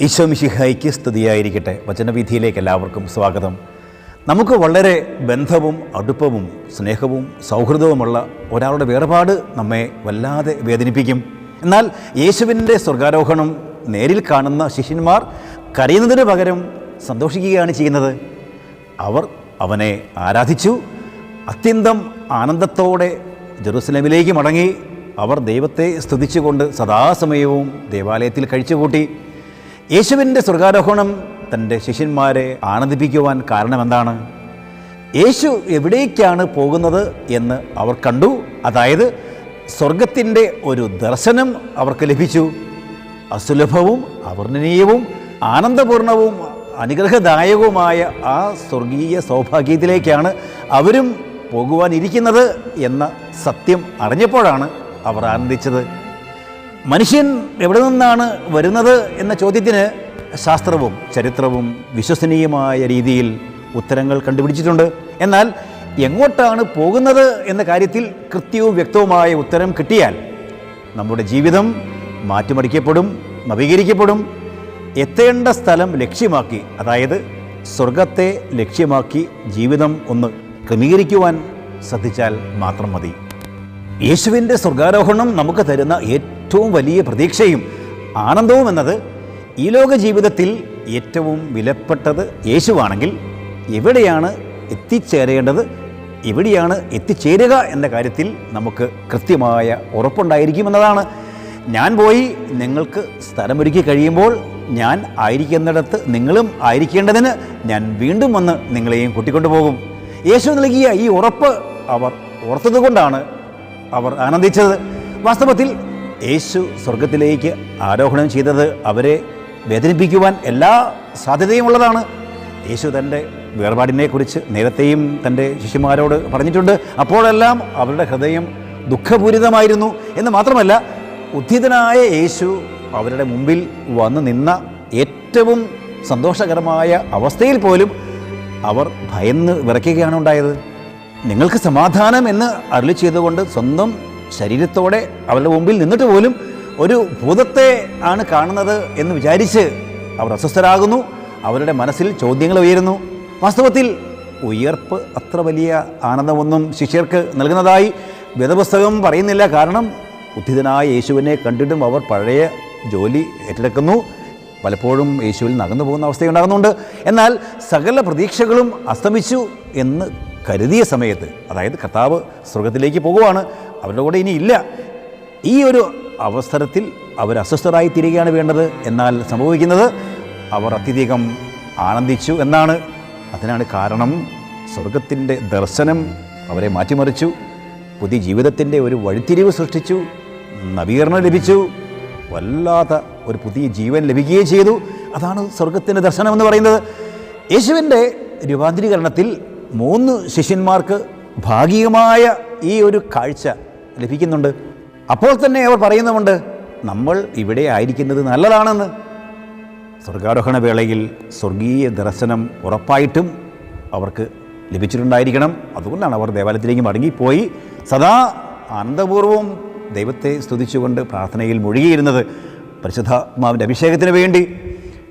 ഈശോ മിശിഹായിക്ക് സ്തുതിയായിരിക്കട്ടെ. വചനവിധിയിലേക്ക് എല്ലാവർക്കും സ്വാഗതം. നമുക്ക് വളരെ ബന്ധവും അടുപ്പവും സ്നേഹവും സൗഹൃദവുമുള്ള ഒരാളുടെ വേർപാട് നമ്മെ വല്ലാതെ വേദനിപ്പിക്കും. എന്നാൽ യേശുവിന്റെ സ്വർഗാരോഹണം നേരിൽ കാണുന്ന ശിഷ്യന്മാർ കരയുന്നതിന് പകരം സന്തോഷിക്കുകയാണ് ചെയ്യുന്നത്. അവർ അവനെ ആരാധിച്ചു. അത്യന്തം ആനന്ദത്തോടെ ജെറുസലേമിലേക്ക് മടങ്ങി. അവർ ദൈവത്തെ സ്തുതിച്ചുകൊണ്ട് സദാസമയവും ദേവാലയത്തിൽ കഴിച്ചുകൂട്ടി. യേശുവിന്റെ സ്വർഗാരോഹണം തന്റെ ശിഷ്യന്മാരെ ആനന്ദിപ്പിക്കുവാൻ കാരണമെന്താണ്? യേശു എവിടേക്കാണ് പോകുന്നത് എന്ന് അവർ കണ്ടു. അതായത് സ്വർഗത്തിന്റെ ഒരു ദർശനം അവർക്ക് ലഭിച്ചു. അസുലഭവും അവർണനീയവും ആനന്ദപൂർണവും അനുഗ്രഹദായകവുമായ ആ സ്വർഗീയ സൗഭാഗ്യത്തിലേക്കാണ് അവരും പോകുവാനിരിക്കുന്നത് എന്ന സത്യം അറിഞ്ഞപ്പോഴാണ് അവർ ആനന്ദിച്ചത്. മനുഷ്യൻ എവിടെ നിന്നാണ് വരുന്നത് എന്ന ചോദ്യത്തിന് ശാസ്ത്രവും ചരിത്രവും വിശ്വസനീയമായ രീതിയിൽ ഉത്തരങ്ങൾ കണ്ടുപിടിച്ചിട്ടുണ്ട്. എന്നാൽ എങ്ങോട്ടാണ് പോകുന്നത് എന്ന കാര്യത്തിൽ കൃത്യവും വ്യക്തവുമായ ഉത്തരം കിട്ടിയാൽ നമ്മുടെ ജീവിതം മാറ്റിമറിക്കപ്പെടും നവീകരിക്കപ്പെടും. എത്തേണ്ട സ്ഥലം ലക്ഷ്യമാക്കി അതായത് സ്വർഗത്തെ ലക്ഷ്യമാക്കി ജീവിതം ഒന്ന് ക്രമീകരിക്കുവാൻ ശ്രദ്ധിച്ചാൽ മാത്രം മതി. യേശുവിന്റെ സ്വർഗാരോഹണം നമുക്ക് തരുന്ന ഏറ്റവും വലിയ പ്രതീക്ഷയും ആനന്ദവും എന്നത് ഈ ലോക ജീവിതത്തിൽ ഏറ്റവും വിലപ്പെട്ടത് യേശുവാണെങ്കിൽ എവിടെയാണ് എത്തിച്ചേരേണ്ടത് എവിടെയാണ് എത്തിച്ചേരുക എന്ന കാര്യത്തിൽ നമുക്ക് കൃത്യമായ ഉറപ്പുണ്ടായിരിക്കുമെന്നതാണ്. ഞാൻ പോയി നിങ്ങൾക്ക് സ്ഥലമൊരുക്കി കഴിയുമ്പോൾ ഞാൻ ആയിരിക്കുന്നിടത്ത് നിങ്ങളും ആയിരിക്കേണ്ടതിന് ഞാൻ വീണ്ടും വന്ന് നിങ്ങളെയും കൂട്ടിക്കൊണ്ടുപോകും യേശു നൽകിയ ഈ ഉറപ്പ് അവർ ഓർത്തതുകൊണ്ടാണ് അവർ ആനന്ദിച്ചത്. വാസ്തവത്തിൽ യേശു സ്വർഗത്തിലേക്ക് ആരോഹണം ചെയ്തത് അവരെ വേദനിപ്പിക്കുവാൻ എല്ലാ സാധ്യതയും ഉള്ളതാണ് യേശു തന്റെ വേർപാടിനെക്കുറിച്ച് നേരത്തെയും തന്റെ ശിഷ്യന്മാരോട് പറഞ്ഞിട്ടുണ്ട്. അപ്പോഴെല്ലാം അവരുടെ ഹൃദയം ദുഃഖപൂരിതമായിരുന്നു. എന്ന് മാത്രമല്ല ഉദ്ധിതനായ യേശു അവരുടെ മുമ്പിൽ വന്ന് നിന്ന ഏറ്റവും സന്തോഷകരമായ അവസ്ഥയിൽ പോലും അവർ ഭയന്ന് വിറയ്ക്കുകയാണ് ഉണ്ടായത്. നിങ്ങൾക്ക് സമാധാനം എന്ന് അരുളി ചെയ്തുകൊണ്ട് സ്വന്തം ശരീരത്തോടെ അവരുടെ മുമ്പിൽ നിന്നിട്ട് പോലും ഒരു ഭൂതത്തെ ആണ് കാണുന്നത് എന്ന് വിചാരിച്ച് അവർ അസ്വസ്ഥരാകുന്നു. അവരുടെ മനസ്സിൽ ചോദ്യങ്ങൾ ഉയരുന്നു. വാസ്തവത്തിൽ ഉയർപ്പ് അത്ര വലിയ ആനന്ദമൊന്നും ശിഷ്യർക്ക് നൽകുന്നതായി വേദപുസ്തകം പറയുന്നില്ല. കാരണം ഉദ്ധിതനായ യേശുവിനെ കണ്ടിട്ടും അവർ പഴയ ജോലി ഏറ്റെടുക്കുന്നു. പലപ്പോഴും യേശുവിൽ നകന്നു പോകുന്ന അവസ്ഥയുണ്ടാകുന്നുണ്ട് എന്നാൽ സകല പ്രതീക്ഷകളും അസ്തമിച്ചു എന്ന് കരുതിയ സമയത്ത് അതായത് കർത്താവ് സ്വർഗത്തിലേക്ക് പോകുവാണ്. അവരുടെ കൂടെ ഇനി ഇല്ല. ഈ ഒരു അവസരത്തിൽ അവർ അസ്വസ്ഥരായി തീരുകയാണ് വേണ്ടത്. എന്നാൽ സംഭവിക്കുന്നത് അവർ അത്യധികം ആനന്ദിച്ചു എന്നാണ്. അതിനാണ് കാരണം സ്വർഗത്തിന്റെ ദർശനം അവരെ മാറ്റിമറിച്ചു. പുതിയ ജീവിതത്തിന്റെ ഒരു വഴിത്തിരിവ് സൃഷ്ടിച്ചു. നവീകരണം ലഭിച്ചു. വല്ലാത്ത ഒരു പുതിയ ജീവൻ ലഭിക്കുകയും ചെയ്തു. അതാണ് സ്വർഗത്തിന്റെ ദർശനം എന്ന് പറയുന്നത്. യേശുവിന്റെ രൂപാന്തരീകരണത്തിൽ മൂന്ന് ശിഷ്യന്മാർക്ക് ഭാഗികമായ ഈ ഒരു കാഴ്ച ലഭിക്കുന്നുണ്ട്. അപ്പോൾ തന്നെ അവർ പറയുന്നുമുണ്ട് നമ്മൾ ഇവിടെ ആയിരിക്കുന്നത് നല്ലതാണെന്ന്. സ്വർഗാരോഹണ വേളയിൽ സ്വർഗീയ ദർശനം ഉറപ്പായിട്ടും അവർക്ക് ലഭിച്ചിട്ടുണ്ടായിരിക്കണം. അതുകൊണ്ടാണ് അവർ ദേവാലയത്തിലേക്ക് മടങ്ങിപ്പോയി. സദാ ആനന്ദപൂർവം ദൈവത്തെ സ്തുതിച്ചുകൊണ്ട് പ്രാർത്ഥനയിൽ മുഴുകിയിരുന്നത് പരിശുദ്ധാത്മാവിന്റെ അഭിഷേകത്തിന് വേണ്ടി.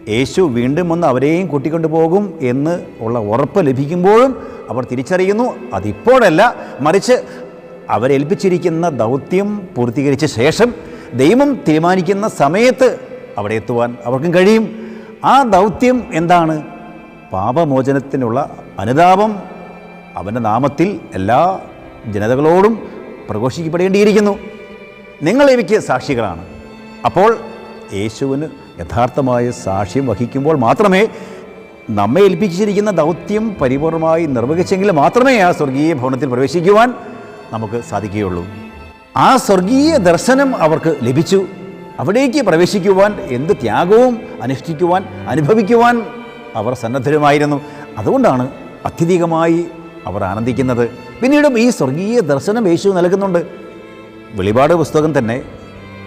യേശു വീണ്ടും വന്ന് അവരെയും കൂട്ടിക്കൊണ്ടു പോകും എന്ന് ഉള്ള ഉറപ്പ് ലഭിക്കുമ്പോഴും അവർ തിരിച്ചറിയുന്നു. അതിപ്പോഴല്ല മറിച്ച് അവരേൽപ്പിച്ചിരിക്കുന്ന ദൗത്യം പൂർത്തീകരിച്ച ശേഷം ദൈവം തീരുമാനിക്കുന്ന സമയത്ത് അവിടെ എത്തുവാൻ അവർക്കും കഴിയും. ആ ദൗത്യം എന്താണ്? പാപമോചനത്തിനുള്ള അനുതാപം അവന്റെ നാമത്തിൽ എല്ലാ ജനതകളോടും പ്രഘോഷിക്കപ്പെടേണ്ടിയിരിക്കുന്നു. നിങ്ങൾ എനിക്ക് സാക്ഷികളാണ്. അപ്പോൾ യേശുവിന് യഥാർത്ഥമായ സാക്ഷ്യം വഹിക്കുമ്പോൾ മാത്രമേ നമ്മെ ഏൽപ്പിച്ചിരിക്കുന്ന ദൗത്യം പരിപൂർണമായി നിർവഹിച്ചെങ്കിൽ മാത്രമേ ആ സ്വർഗീയ ഭവനത്തിൽ പ്രവേശിക്കുവാൻ നമുക്ക് സാധിക്കുകയുള്ളൂ. ആ സ്വർഗീയ ദർശനം അവർക്ക് ലഭിച്ചു. അവിടേക്ക് പ്രവേശിക്കുവാൻ എന്ത് ത്യാഗവും അനുഷ്ഠിക്കുവാൻ അനുഭവിക്കുവാൻ അവർ സന്നദ്ധരുമായിരുന്നു. അതുകൊണ്ടാണ് അത്യധികമായി അവർ ആനന്ദിക്കുന്നത്. പിന്നീടും ഈ സ്വർഗീയ ദർശനം യേശു നൽകുന്നുണ്ട്. വെളിപാട് പുസ്തകം തന്നെ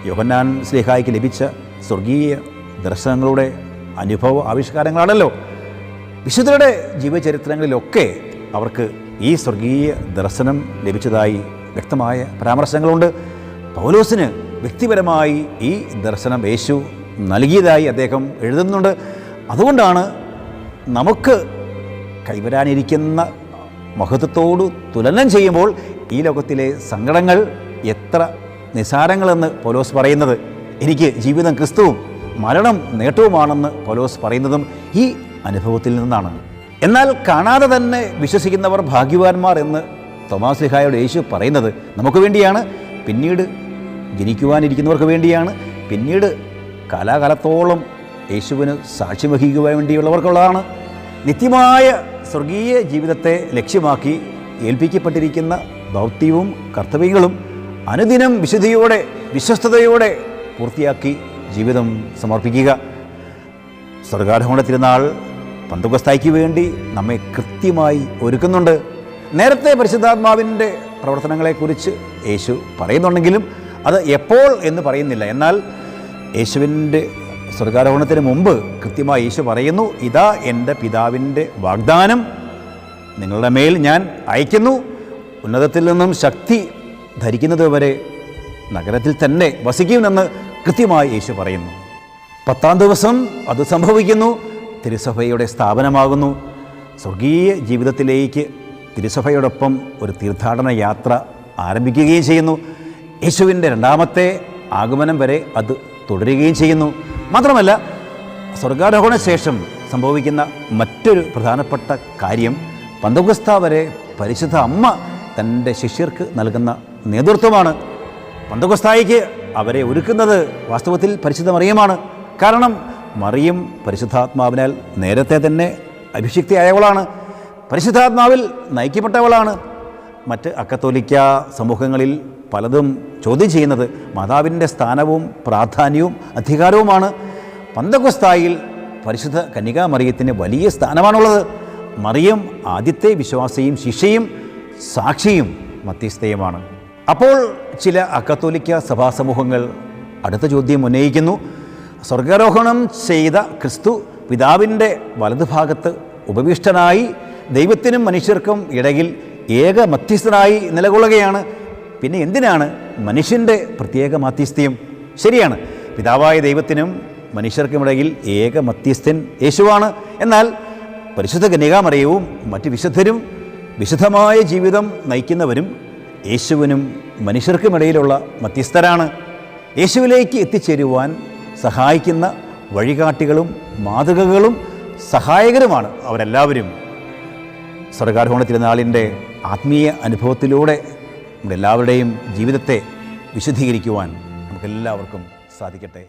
യോഹന്നാൻ സ്ലേഹായിക്ക് ലഭിച്ച സ്വർഗീയ ദർശനങ്ങളുടെ അനുഭവ ആവിഷ്കാരങ്ങളാണല്ലോ. വിശുദ്ധരുടെ ജീവചരിത്രങ്ങളിലൊക്കെ അവർക്ക് ഈ സ്വർഗീയ ദർശനം ലഭിച്ചതായി വ്യക്തമായ പരാമർശങ്ങളുണ്ട്. പൗലോസിന് വ്യക്തിപരമായി ഈ ദർശനം യേശു നൽകിയതായി അദ്ദേഹം എഴുതുന്നുണ്ട്. അതുകൊണ്ടാണ് നമുക്ക് കൈവരാനിരിക്കുന്ന മഹത്വത്തോട് തുലനം ചെയ്യുമ്പോൾ ഈ ലോകത്തിലെ സങ്കടങ്ങൾ എത്ര നിസാരങ്ങളെന്ന് പൗലോസ് പറയുന്നത്. എനിക്ക് ജീവിതം ക്രിസ്തുവും മരണം നേട്ടവുമാണെന്ന് പൗലോസ് പറയുന്നതും ഈ അനുഭവത്തിൽ നിന്നാണ്. എന്നാൽ കാണാതെ തന്നെ വിശ്വസിക്കുന്നവർ ഭാഗ്യവാന്മാർ എന്ന് തോമാസ് ലിഹായോട് യേശു പറയുന്നത് നമുക്ക് വേണ്ടിയാണ്. പിന്നീട് ജനിക്കുവാനിരിക്കുന്നവർക്ക് വേണ്ടിയാണ്. പിന്നീട് കാലാകാലത്തോളം യേശുവിന് സാക്ഷ്യം വഹിക്കുവാൻ വേണ്ടിയുള്ളവർക്കുള്ളതാണ്. നിത്യമായ സ്വർഗീയ ജീവിതത്തെ ലക്ഷ്യമാക്കി ഏൽപ്പിക്കപ്പെട്ടിരിക്കുന്ന ദൗത്യവും കർത്തവ്യങ്ങളും അനുദിനം വിശുദ്ധിയോടെ വിശ്വസ്തയോടെ പൂർത്തിയാക്കി ജീവിതം സമർപ്പിക്കുക. സ്വർഗാരോഹണ തിരുനാൾ പന്തുകസ്തായ്ക്ക് വേണ്ടി നമ്മെ കൃത്യമായി ഒരുക്കുന്നുണ്ട്. നേരത്തെ പരിശുദ്ധാത്മാവിന്റെ പ്രവർത്തനങ്ങളെക്കുറിച്ച് യേശു പറയുന്നുണ്ടെങ്കിലും അത് എപ്പോൾ എന്ന് പറയുന്നില്ല. എന്നാൽ യേശുവിന്റെ സ്വർഗാരോഹണത്തിന് മുമ്പ് കൃത്യമായി യേശു പറയുന്നു ഇതാ എന്റെ പിതാവിന്റെ വാഗ്ദാനം. നിങ്ങളുടെ മേൽ ഞാൻ അയക്കുന്നു ഉന്നതത്തിൽ നിന്നും ശക്തി ധരിക്കുന്നത് വരെ നഗരത്തിൽ തന്നെ വസിക്കുമെന്ന് കൃത്യമായി യേശു പറയുന്നു. പത്താം ദിവസം അത് സംഭവിക്കുന്നു. തിരുസഭയുടെ സ്ഥാപനമാകുന്നു. സ്വർഗീയ ജീവിതത്തിലേക്ക് തിരുസഭയോടൊപ്പം ഒരു തീർത്ഥാടന യാത്ര ആരംഭിക്കുകയും ചെയ്യുന്നു. യേശുവിന്റെ രണ്ടാമത്തെ ആഗമനം വരെ അത് തുടരുകയും ചെയ്യുന്നു. മാത്രമല്ല സ്വർഗാരോഹണ ശേഷം സംഭവിക്കുന്ന മറ്റൊരു പ്രധാനപ്പെട്ട കാര്യം പന്തകുസ്ത വരെ പരിശുദ്ധ അമ്മ തന്റെ ശിഷ്യർക്ക് നൽകുന്ന നേതൃത്വമാണ്. പന്തകുസ്തായിക്ക് അവരെ ഒരുക്കുന്നത് വാസ്തവത്തിൽ പരിശുദ്ധ മറിയമാണ്. കാരണം മറിയം പരിശുദ്ധാത്മാവിനാൽ നേരത്തെ തന്നെ അഭിഷിക്തയായവളാണ്. പരിശുദ്ധാത്മാവിൽ നയിക്കപ്പെട്ടവളാണ്. മറ്റ് അക്കത്തോലിക്ക സമൂഹങ്ങളിൽ പലതും ചോദ്യം ചെയ്യുന്നത് മാതാവിന്റെ സ്ഥാനവും പ്രാധാന്യവും അധികാരവുമാണ്. പന്തകുസ്തായിൽ പരിശുദ്ധ കന്യകാമറിയത്തിന് വലിയ സ്ഥാനമാണുള്ളത്. മറിയം ആദ്യത്തെ വിശ്വാസിയും ശിഷ്യയും സാക്ഷിയും മധ്യസ്ഥയുമാണ്. അപ്പോൾ ചില അക്കത്തോലിക്ക സഭാസമൂഹങ്ങൾ അടുത്ത ചോദ്യം ഉന്നയിക്കുന്നു. സ്വർഗാരോഹണം ചെയ്ത ക്രിസ്തു പിതാവിന്റെ വലതുഭാഗത്ത് ഉപവിഷ്ടനായി ദൈവത്തിനും മനുഷ്യർക്കും ഇടയിൽ ഏക മധ്യസ്ഥനായി നിലകൊള്ളുകയാണ്. പിന്നെ എന്തിനാണ് മനുഷ്യന്റെ പ്രത്യേക മധ്യസ്ഥയും? ശരിയാണ്. പിതാവായ ദൈവത്തിനും മനുഷ്യർക്കുമിടയിൽ ഏക മധ്യസ്ഥൻ യേശുവാണ്. എന്നാൽ പരിശുദ്ധ കന്യകാമറിയവും മറ്റ് വിശുദ്ധരും വിശുദ്ധമായ ജീവിതം നയിക്കുന്നവരും യേശുവിനും മനുഷ്യർക്കുമിടയിലുള്ള മധ്യസ്ഥരാണ്. യേശുവിലേക്ക് എത്തിച്ചേരുവാൻ സഹായിക്കുന്ന വഴികാട്ടികളും മാതൃകകളും സഹായകരുമാണ് അവരെല്ലാവരും. സ്വർഗാരോഹണ തിരുനാളിന്റെ ആത്മീയ അനുഭവത്തിലൂടെ നമ്മുടെ എല്ലാവരുടെയും ജീവിതത്തെ വിശദീകരിക്കുവാൻ നമുക്കെല്ലാവർക്കും സാധിക്കട്ടെ.